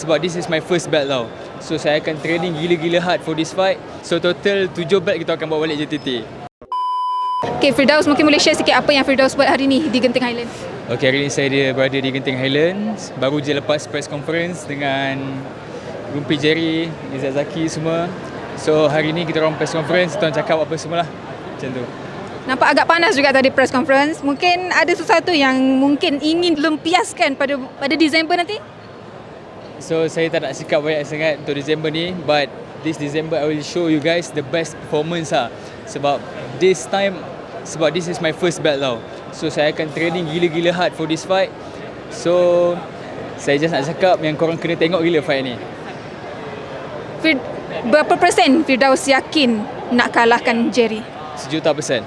Sebab this is my first belt tau. So saya akan training gila-gila hard for this fight. So total 7 belt kita akan bawa balik JTT Okay, Firdaus mungkin boleh share sikit apa yang Firdaus buat hari ni di Genting Highland. Okay, hari ini saya dia berada di Genting Highlands Baru je lepas press conference dengan Rumpi Jerry, Izzat Zaki semua. So hari ni kita orang press conference, kita orang cakap apa semua lah Macam tu. Nampak agak panas juga tadi press conference. Mungkin ada sesuatu yang mungkin ingin lempiaskan pada pada Disember nanti? So saya tak nak cakap banyak sangat untuk December ni But this December I will show you guys the best performance lah Sebab this time Sebab this is my first belt tau So saya akan training gila-gila hard for this fight So Saya just nak cakap yang korang kena tengok gila fight ni Fir, berapa persen Firdaus yakin nak kalahkan Jerry? Sejuta persen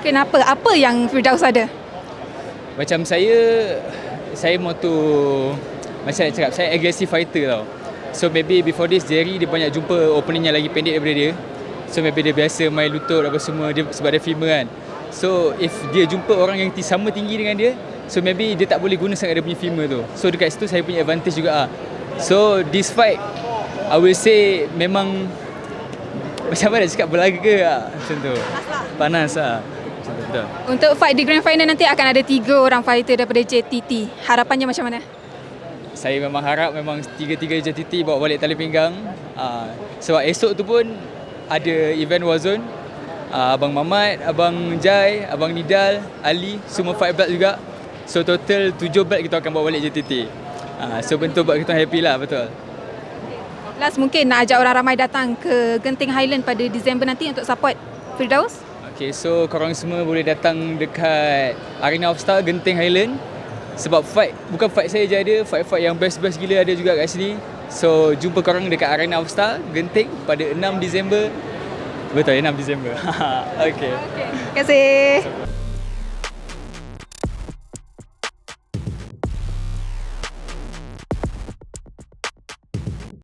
Kenapa? Apa yang Firdaus ada? Macam saya Saya moto Macam nak cakap Saya aggressive fighter tau. So maybe before this Jerry dia banyak jumpa opening yang lagi pendek daripada dia. So maybe dia biasa main lutut apa semua dia, Sebab dia female kan. So if dia jumpa orang yang sama tinggi dengan dia So maybe dia tak boleh guna sangat dia punya female tu. So dekat situ saya punya advantage juga ah. So this fight I will say memang Macam mana nak cakap berlaga lah Macam tu. Panas lah betul. Untuk fight di grand final nanti akan ada tiga orang fighter daripada JTT. Harapannya macam mana? Saya memang harap memang tiga-tiga JTT bawa balik tali pinggang. Uh, sebab esok tu pun ada event Warzone. Uh, Abang Mamat, Abang Jai, Abang Nidal, Ali semua fight belt juga. So total tujuh belt kita akan bawa balik JTT. Uh, so bentuk buat kita happy lah betul. Last mungkin nak ajak orang ramai datang ke Genting Highland pada Disember nanti untuk support Firdaus. Okay, so korang semua boleh datang dekat Arena of Star Genting Highland sebab fight, bukan fight saya je ada, fight-fight yang best-best gila ada juga kat sini. So, jumpa korang dekat Arena of Star Genting pada 6 Disember. Betul, 6 Disember. okay. Terima kasih.